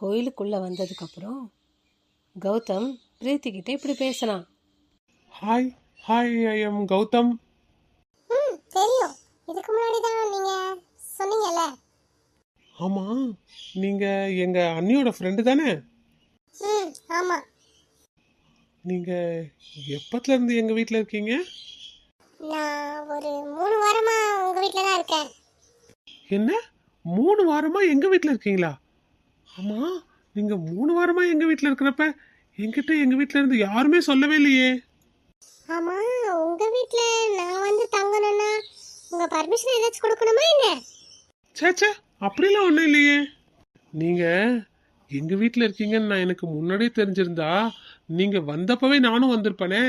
கோயிலுக்குள்ளே வந்ததுக்கப்புறம் கௌதம் பிரீத்தி கிட்ட இப்படி பேசினான் hi hi I am Gautham. ம் தெரியும். இதுக்கு முன்னாடி தான் நீங்கள் சொன்னீங்கல்ல? ஆமாம் நீங்கள் எங்கள் அண்ணியோட ஃப்ரெண்டு தானே? ம் ஆமாம் நீங்கள் எப்பத்துலேருந்து எங்கள் வீட்டில் இருக்கீங்க? நான் ஒரு மூணு வாரமாக உங்கள் வீட்டில் தான் இருக்கேன். என்ன? மூணு வாரமாக எங்கள் வீட்டில் இருக்கீங்களா? ஆமாம் நீங்கள் மூணு வாரமாக எங்கள் வீட்டில் இருக்கிறப்ப என்கிட்ட எங்கள் வீட்டில் இருந்து யாருமே சொல்லவே இல்லையே. ஆமாம் உங்கள் வீட்டில் நான் வந்து தங்கணும்னா உங்கள் பர்மிஷன் ஏதாச்சும் கொடுக்கணுமா என்ன? சேச்சே அப்படிலாம் ஒன்றும் இல்லையே. நீங்கள் எங்கள் வீட்டில் இருக்கீங்கன்னு நான் எனக்கு முன்னாடியே தெரிஞ்சிருந்தா நீங்கள் வந்தப்பவே நானும் வந்திருப்பேனே.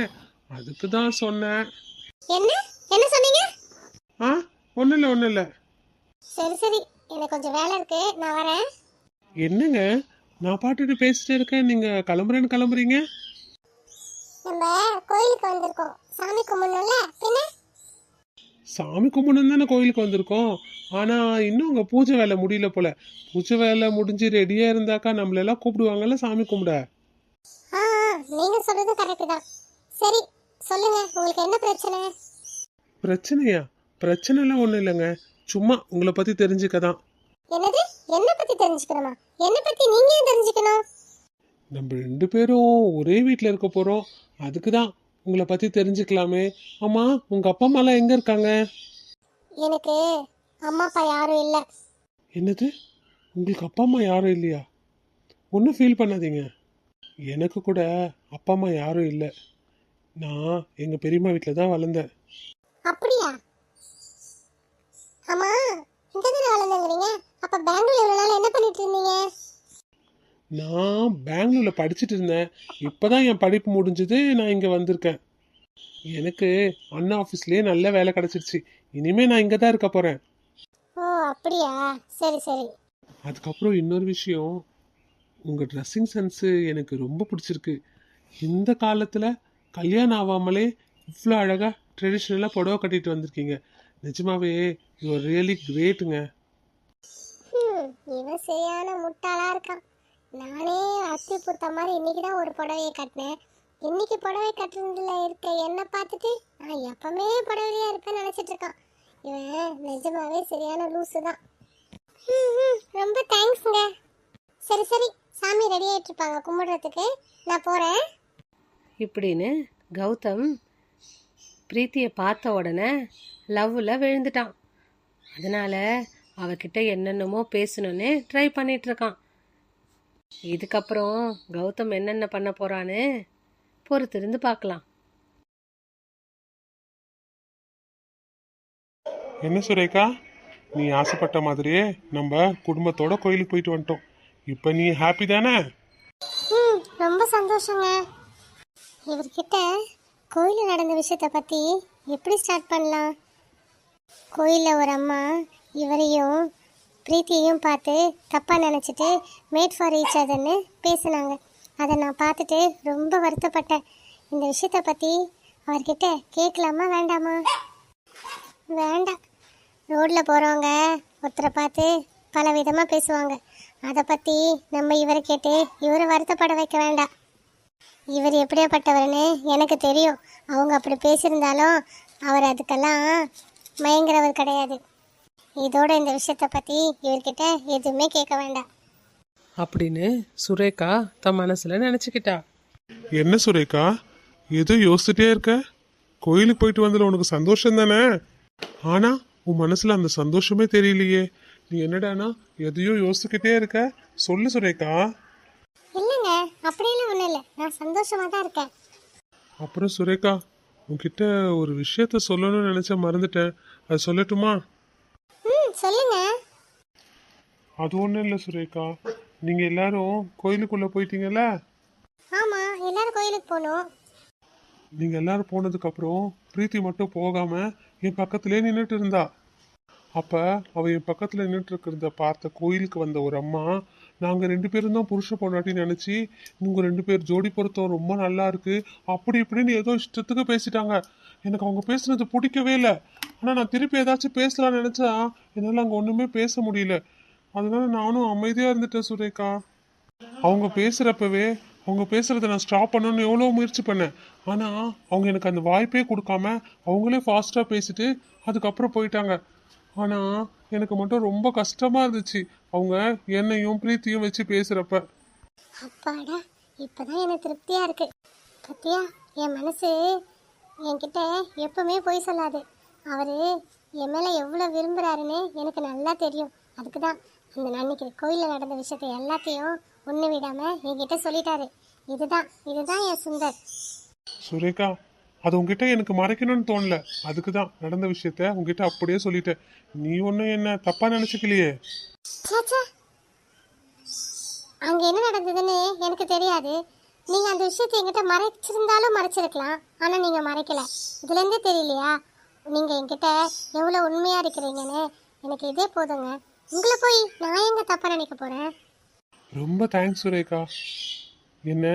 அதுக்கு தான் சொன்னேன். என்ன? என்ன சொன்னீங்க? ஆ ஒன்றும் இல்லை ஒன்றும் இல்லை. சரி சரி. எனக்கு கொஞ்சம் வேலை இருக்கு. நான் வரேன். என்னங்க? நான் பாட்டுட்டு பேசிட்டே இருக்கேன். நீங்கள் கிளம்புறேன்னு கிளம்புறீங்க? நம்ம கோயிலுக்கு வந்திருக்கோம். சாமி கும்பிடணும்ல? பின்ன? சாமி கும்பிடணும் தானே கோயிலுக்கு வந்திருக்கோம். ஆனால் இன்னும் அங்கே பூஜை வேலை முடியல போல. பூஜை வேலை முடிஞ்சு ரெடியாக இருந்தாக்கா நம்மளெல்லாம் கூப்பிடுவாங்கல்ல சாமி கும்பிட? ஆ, நீங்க சொல்றது கரெக்ட் தான். சரி சொல்லுங்க. உங்களுக்கு என்ன பிரச்சனை? பிரச்சனையா? பிரச்சனைலாம் ஒன்றும் இல்லைங்க. சும்மா உங்களை பற்றி தெரிஞ்சுக்க தான். என்னது? என்ன பத்தி தெரிஞ்சுக்கணுமா? என்ன பத்தி நீங்க ஏன் தெரிஞ்சுக்கணும்? நம்ம ரெண்டு பேரும் ஒரே வீட்டில் இருக்க போகிறோம் அதுக்கு தான் உங்களை பற்றி தெரிஞ்சுக்கலாமே. ஆமாம் உங்கள் அப்பா அம்மாலாம் எங்கே இருக்காங்க? எனக்கு அம்மா அப்பா யாரும் இல்ல. என்னது? உங்களுக்கு அப்பா அம்மா யாரும் இல்லையா? ஒன்றும் ஃபீல் பண்ணாதீங்க. எனக்கு கூட அப்பா அம்மா யாரும் இல்லை. நான் எங்கள் பெரியம்மா வீட்டில் தான் வளர்ந்தேன். அப்படியா? ஆமா இங்க தானே வளர்ந்துங்கிறீங்க அப்ப பெங்களூர் இவ்வளவு நாள் என்ன பண்ணிட்டு இருந்தீங்க? நான் பெங்களூரில் படிச்சுட்டு இருந்தேன். இப்போ தான் என் படிப்பு முடிஞ்சது நான் இங்கே வந்திருக்கேன். எனக்கு அண்ணா ஆஃபீஸ்லேயே நல்ல வேலை கிடச்சிருச்சு. இனிமேல் நான் இங்கே தான் இருக்க போகிறேன் ஓ அப்படியா? சரி சரி. அதுக்கப்புறம் இன்னொரு விஷயம். உங்கள் ட்ரெஸ்ஸிங் சென்ஸு எனக்கு ரொம்ப பிடிச்சிருக்கு. இந்த காலத்தில் கல்யாணம் ஆகாமலே இவ்வளோ அழகாக ட்ரெடிஷ்னலாக புடவை கட்டிட்டு வந்திருக்கீங்க. நிஜமாவே யூ ரியலி கிரேட்டுங்க இவன் சரியான முட்டாளா இருக்கான். நானே அத்தி புத்த மாதிரி இன்னைக்கு தான் ஒரு புடவையை கட்டினேன். இன்னைக்கு புடவை கட்டுறதுல இருக்க என்னை பார்த்துட்டு நான் எப்பவுமே புடவையா இருப்பேன்னு நினச்சிட்டு இருக்கான். இவன் நிஜமாவே சரியான லூஸு தான். ரொம்ப தேங்க்ஸுங்க சரி சரி சாமி ரெடி ஆயிட்டு இருப்பாங்க. கும்பிடுறதுக்கு நான் போகிறேன் இப்படின்னு கௌதம் பிரீத்தியை பார்த்த உடனே லவ்வில் விழுந்துட்டான். அதனால் அவகிட்ட என்னென்னமோ பேசணும்னு ட்ரை பண்ணிட்டு இருக்கான் இதுக்கப்புறம் கௌதம் என்னென்ன பண்ண போறான்னு பொறுத்திருந்து பார்க்கலாம். என்ன சுரேகா? நீ ஆசைப்பட்ட மாதிரியே நம்ம குடும்பத்தோட கோயிலுக்கு போயிட்டு வந்துட்டோம். இப்போ நீ ஹாப்பி தானே? ம் ரொம்ப சந்தோஷங்க. இவர்கிட்ட கோயிலில் நடந்த விஷயத்தை பற்றி எப்படி ஸ்டார்ட் பண்ணலாம்? கோயிலில் ஒரு அம்மா இவரையும் பிரீத்தியையும் பார்த்து தப்பாக நினச்சிட்டு மேட் ஃபார் ரீச் அதர்னு பேசினாங்க. அதை நான் பார்த்துட்டு ரொம்ப வருத்தப்பட்டேன். இந்த விஷயத்தை பற்றி அவர்கிட்ட கேட்கலாமா வேண்டாமா? வேண்டாம். ரோட்டில் போகிறவங்க ஒருத்தரை பார்த்து பல விதமாக பேசுவாங்க. அதை பற்றி நம்ம இவரை கேட்டு இவரை வருத்தப்பட வைக்க வேண்டாம். இவர் எப்படியாப்பட்டவர்னு எனக்கு தெரியும். அவங்க அப்படி பேசியிருந்தாலும் அவர் அதுக்கெல்லாம் மயங்குறவர் கிடையாது. இதோட இந்த விஷயத்தை பற்றி இவர்கிட்ட எதுவுமே கேட்க வேண்டாம். அப்படின்னு சுரேகா தன் மனசில் நினச்சிக்கிட்டா. என்ன சுரேகா? ஏதோ யோசிச்சுட்டே இருக்க? கோயிலுக்கு போயிட்டு வந்ததுல உனக்கு சந்தோஷம் தானே? ஆனா உன் மனசுல அந்த சந்தோஷமே தெரியலையே. நீ என்னடானா எதையோ யோசிச்சுக்கிட்டே இருக்க? சொல்லு சுரேகா. இல்லைங்க அப்படியெல்லாம் ஒன்றும் இல்லை. நான் சந்தோஷமாக தான் இருக்கேன். அப்புறம் சுரேகா உன்கிட்ட ஒரு விஷயத்த சொல்லணும்னு நினைச்ச மறந்துட்டேன். அது சொல்லட்டுமா? சொல்லுங்க. அது ஒன்றும் இல்லை சுரேகா. நீங்க எல்லாரும் கோயிலுக்குள்ள போயிட்டீங்கல்ல? ஆமாம் எல்லாரும் கோயிலுக்கு போகணும் நீங்க எல்லாரும் போனதுக்கு அப்புறம் பிரீத்தி மட்டும் போகாம என் பக்கத்திலே நின்றுட்டு இருந்தா. அப்ப அவ என் பக்கத்துல நின்றுட்டு இருக்கிறத பார்த்த கோயிலுக்கு வந்த ஒரு அம்மா நாங்கள் ரெண்டு பேரும் தான் புருஷ பொண்டாட்டின்னு நினச்சி உங்கள் ரெண்டு பேர் ஜோடி பொருத்தம் ரொம்ப நல்லா இருக்குது அப்படி இப்படின்னு ஏதோ இஷ்டத்துக்கு பேசிட்டாங்க. எனக்கு அவங்க பேசுனது பிடிக்கவே இல்லை. ஆனால் நான் திருப்பி ஏதாச்சும் பேசலாம்னு நினச்சா என்னால் அங்கே ஒன்றுமே பேச முடியல. அதனால நானும் அமைதியாக இருந்துட்டேன் சுரேகா. அவங்க பேசுகிறப்பவே அவங்க பேசுகிறத நான் ஸ்டாப் பண்ணணும்னு எவ்வளோ முயற்சி பண்ணேன். ஆனால் அவங்க எனக்கு அந்த வாய்ப்பே கொடுக்காம அவங்களே ஃபாஸ்ட்டாக பேசிட்டு அதுக்கப்புறம் போயிட்டாங்க. ஆனா எனக்கு மட்டும் ரொம்ப கஷ்டமா இருந்துச்சு. அவங்க என்னையும் பிரீத்தியும் வச்சு பேசுறப்ப. அப்பாடா இப்பதான் எனக்கு திருப்தியா இருக்கு. பத்தியா என் மனசு என்கிட்ட எப்பவுமே பொய் சொல்லாது. அவரு என் மேல எவ்வளவு விரும்புறாருன்னு எனக்கு நல்லா தெரியும். அதுக்கு தான் அந்த அன்னைக்கு கோயிலில் நடந்த விஷயத்தை எல்லாத்தையும் ஒன்று விடாம என்கிட்ட சொல்லிட்டாரு. இதுதான் இதுதான் என் சுந்தர். சுரேகா அது உங்ககிட்ட எனக்கு மறைக்கணும்னு தோணல. அதுக்கு தான் நடந்த விஷயத்த உங்ககிட்ட அப்படியே சொல்லிட்டேன். நீ ஒன்றும் என்ன தப்பா நினைச்சுக்கலையே. அங்க என்ன நடந்ததுன்னு எனக்கு தெரியாது. நீங்க அந்த விஷயத்தை என்கிட்ட மறைச்சிருந்தாலும் மறைச்சிருக்கலாம். ஆனா நீங்க மறைக்கல. இதுல இருந்தே தெரியலையா? நீங்க என்கிட்ட எவ்வளவு உண்மையா இருக்கிறீங்கன்னு எனக்கு இதே போதுங்க. உங்களை போய் நான் எங்க தப்பா நினைக்க போறேன்? ரொம்ப தேங்க்ஸ் சுரேகா. என்ன?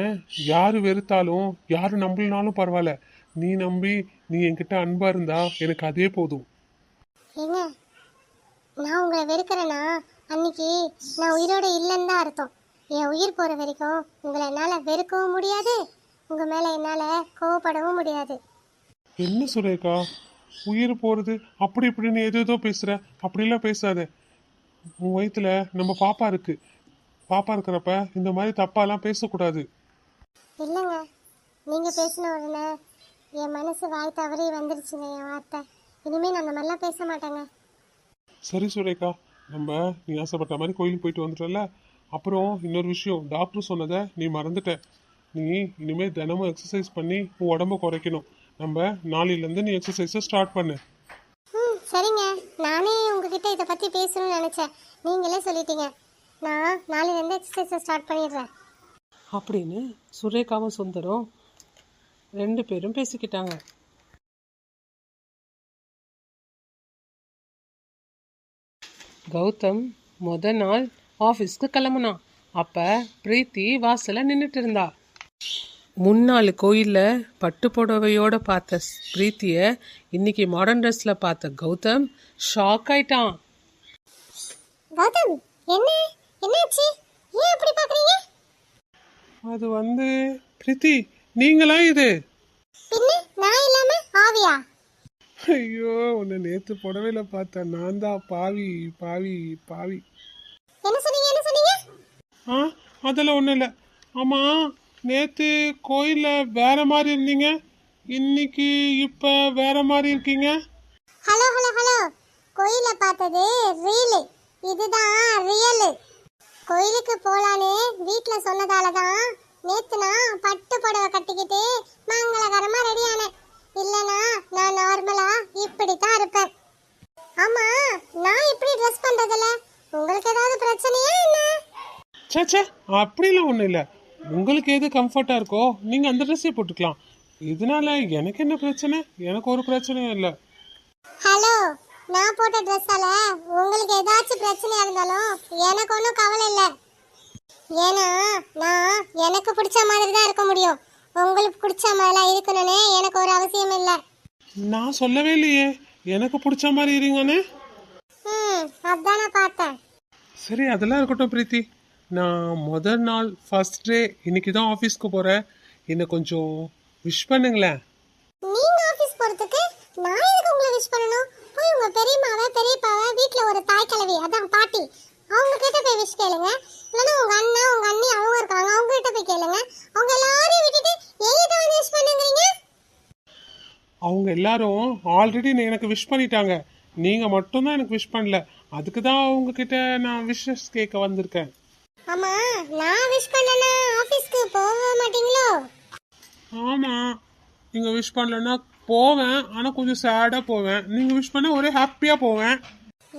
யாரு வெறுத்தாலும் யாரு நம்பலனாலும் பரவாயில்ல. நீ நம்பி நீ என்கிட்ட அன்பா இருந்தா எனக்கு அதே போதும். ஏங்க நான் உங்களை வெறுக்கிறேன்னா அன்னைக்கு நான் உயிரோட இல்லைன்னு தான் அர்த்தம். என் உயிர் போற வரைக்கும் உங்களை என்னால வெறுக்கவும் முடியாது உங்க மேல என்னால கோவப்படவும் முடியாது. என்ன சுரேகா? உயிர் போறது அப்படி இப்படின்னு ஏதோ ஏதோ பேசுற. அப்படிலாம் பேசாத. உன் வயித்துல நம்ம பாப்பா இருக்கு. பாப்பா இருக்கிறப்ப இந்த மாதிரி தப்பாலாம் பேசக்கூடாது. இல்லைங்க நீங்கள் பேசின உடனே என் மனசு வாய் தவறி வந்துருச்சுங்க என் வார்த்தை. இனிமேல் நான் அந்த மாதிரிலாம் பேச மாட்டேங்க. சரி சுரேகா நம்ம நீ ஆசைப்பட்ட மாதிரி கோயிலுக்கு போயிட்டு வந்துட்டல அப்புறம் இன்னொரு விஷயம் டாக்டர் சொன்னதை நீ மறந்துட்ட. நீ இனிமே தினமும் எக்ஸசைஸ் பண்ணி உன் உடம்ப குறைக்கணும். நம்ம நாளையிலேருந்து நீ எக்ஸசைஸை ஸ்டார்ட் பண்ணு. ம் சரிங்க. நானே உங்ககிட்ட இதை பற்றி பேசணும்னு நினச்சேன். நீங்களே சொல்லிட்டீங்க. நான் நாளையிலேருந்து எக்ஸசைஸை ஸ்டார்ட் பண்ணிடுறேன். அப்படின்னு சுரேகாவும் சுந்தரம் ரெண்டு பேரும் பேசிக்கிட்டாங்க. கௌதம் முத நாள் ஆஃபீஸ்க்கு கிளம்புனான். அப்ப பிரீத்தி வாசல்ல நின்றுட்டு இருந்தா. முன்னாள் கோயிலில் பட்டு புடவையோட பார்த்த பிரீத்திய இன்னைக்கு மாடர்ன் ட்ரெஸ்ல பார்த்த கௌதம் ஷாக் ஆயிட்டான். கௌதம் என்ன? என்னாச்சு? ஏன் அப்படி பார்க்குறீங்க அது வந்து பிரீத்தி நீங்களா இது? பின்ன நான் இல்லாமல் ஆவியா? ஐயோ உன்னை நேத்து புடவையில பார்த்தேன் நான் தான் பாவி பாவி பாவி. என்ன சொன்னீங்க என்ன சொன்னீங்க? ஆ அதெல்லாம் ஒன்றும் இல்லை. ஆமாம் நேற்று கோயிலில் வேற மாதிரி இருந்தீங்க. இன்னைக்கு இப்போ வேற மாதிரி இருக்கீங்க. Hello hello hello. கோயிலை பார்த்தது ரீலு இதுதான் கோயிலுக்கு போலான்னு வீட்டில் சொன்னதால தான் நேத்து நான் பட்டு புடவை கட்டிக்கிட்டு மங்களகரமா ரெடி ஆனேன் இல்லனா நான் நார்மலா இப்படி தான் இருப்பேன். ஆமா நான் இப்படி ட்ரெஸ் பண்றதுல உங்களுக்கு ஏதாவது பிரச்சனையா என்ன? சேச்சே அப்படிலாம் ஒன்றும் இல்லை. உங்களுக்கு எது கம்ஃபர்ட்டாக இருக்கோ நீங்கள் அந்த ட்ரெஸ்ஸே போட்டுக்கலாம். இதனால எனக்கு என்ன பிரச்சனை? எனக்கு ஒரு பிரச்சனையும் இல்லை. ஹலோ நான் போட்ட ட்ரெஸ்ஸால உங்களுக்கு ஏதாச்சும் பிரச்சனையா இருந்தாலும் எனக்கு ஒன்றும் கவலை இல்லை. ஏன்னா நான் எனக்கு பிடிச்ச மாதிரி தான் இருக்க முடியும். உங்களுக்கு பிடிச்ச மாதிரிலாம் இருக்கணும்னு எனக்கு ஒரு அவசியம் இல்லை. நான் சொல்லவே இல்லையே. எனக்கு பிடிச்ச மாதிரி இருங்கன்னு. ம் அதான் நான் பார்த்தேன். சரி அதெல்லாம் இருக்கட்டும் பிரீத்தி. நான் முதல் நாள் ஃபர்ஸ்ட் டே இன்னைக்கு தான் ஆஃபீஸ்க்கு போகிறேன் என்னை கொஞ்சம் விஷ் பண்ணுங்களேன். நீங்க ஆபீஸ் போறதுக்கு நான் எதுக்கு உங்களை விஷ் பண்ணணும் போய் உங்க பெரியம்மாவை பெரியப்பாவை வீட்ல ஒரு தாய் கிழவி அதான் பாட்டி. அவங்க கிட்ட போய் விஷ் கேளுங்க. இல்லைன்னா உங்க அண்ணா உங்க அண்ணி அவங்க இருக்காங்க அவங்க கிட்ட போய் கேளுங்க. அவங்க எல்லாரையும் விட்டுட்டு என்கிட்ட வந்து விஷ் பண்ணுங்கிறீங்க? அவங்க எல்லாரும் ஆல்ரெடி எனக்கு விஷ் பண்ணிட்டாங்க. நீங்கள் மட்டும்தான் எனக்கு விஷ் பண்ணல. அதுக்கு தான் உங்ககிட்ட நான் விஷஸ் கேட்க வந்திருக்கேன். ஆமா நான் விஷ் பண்ணனா ஆபீஸ்க்கு போக மாட்டீங்களோ? ஆமாம் நீங்கள் விஷ் பண்ணலன்னா போவேன் ஆனால் கொஞ்சம் சேடாக போவேன். நீங்கள் விஷ் பண்ணால் ஒரே ஹாப்பியாக போவேன்.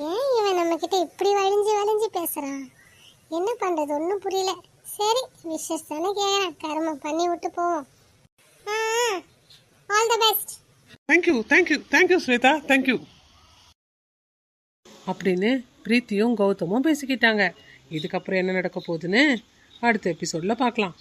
ஏன் இவன் நம்ம கிட்ட இப்படி வளைஞ்சு வளைஞ்சு பேசுறான்? என்ன பண்றது? ஒன்றும் புரியல. சரி விஷஸ் தானே கேட்குறேன் கர்மம் பண்ணி விட்டு போவோம். All the best thank you thank you thank you Shwetha. Thank you அப்படின்னு பிரீத்தியும் கௌதமும் பேசிக்கிட்டாங்க. இதுக்கப்புறம் என்ன நடக்க போகுதுன்னு அடுத்த எபிசோட்ல பார்க்கலாம்.